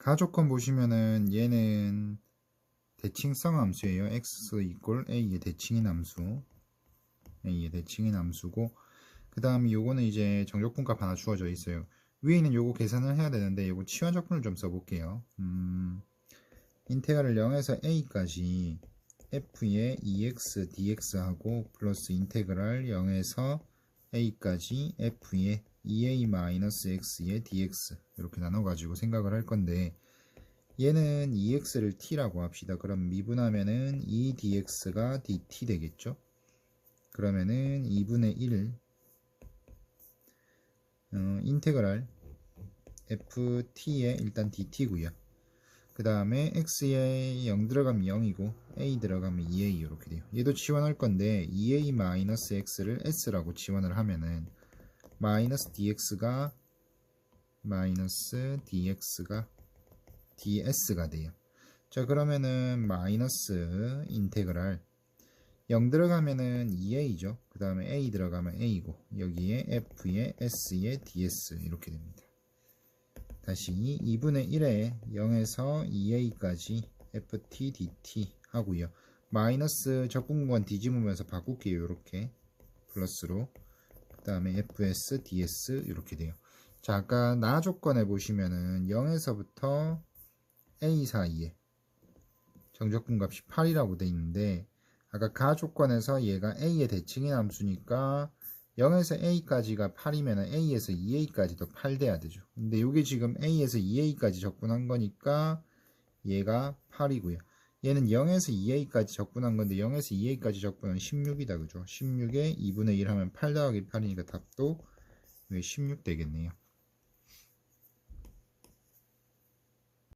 가조건 보시면은 얘는 대칭성 함수예요. x 이꼴 a의 대칭인 함수. a의 대칭인 함수고 그 다음에 요거는 이제 정적분값 하나 주어져 있어요. 위에 있는 요거 계산을 해야 되는데 요거 치환적분을 좀 써볼게요. 음, 인테그랄을 0에서 a까지 f의 2x dx하고 플러스 인테그랄 0에서 a까지 f의 2a-x의 dx 이렇게 나눠가지고 생각을 할 건데 얘는 2x를 t라고 합시다. 그럼 미분하면은 2dx가 dt 되겠죠? 그러면은 2분의 1 어, 인테그랄 ft의 일단 dt고요. 그 다음에 x에 0 들어가면 0이고 a 들어가면 2a 이렇게 돼요. 얘도 치환할 건데 2a-x를 s라고 치환을 하면은 마이너스 dx가 마이너스 dx가 ds가 돼요. 자 그러면은 마이너스 인테그랄 0 들어가면은 2a죠. 그 다음에 a 들어가면 a고 여기에 f의 s의 ds 이렇게 됩니다. 다시 2분의 1에 0에서 2a까지 ft dt 하고요. 마이너스 적분구간 뒤집으면서 바꿀게요. 이렇게 플러스로 그 다음에 fs ds 이렇게 돼요. 자 아까 나 조건에 보시면은 0에서부터 a 사이에 정적분 값이 8이라고 돼 있는데 아까 가 조건에서 얘가 a의 대칭인 함수니까 0에서 a까지가 8이면 a에서 2a까지도 8 돼야 되죠. 근데 이게 지금 a에서 2a까지 적분한 거니까 얘가 8이고요. 얘는 0에서 2a까지 적분한 건데 0에서 2a까지 적분은 16이다 그죠? 16에 2분의 1 하면 8 더하기 8이니까 답도 16 되겠네요.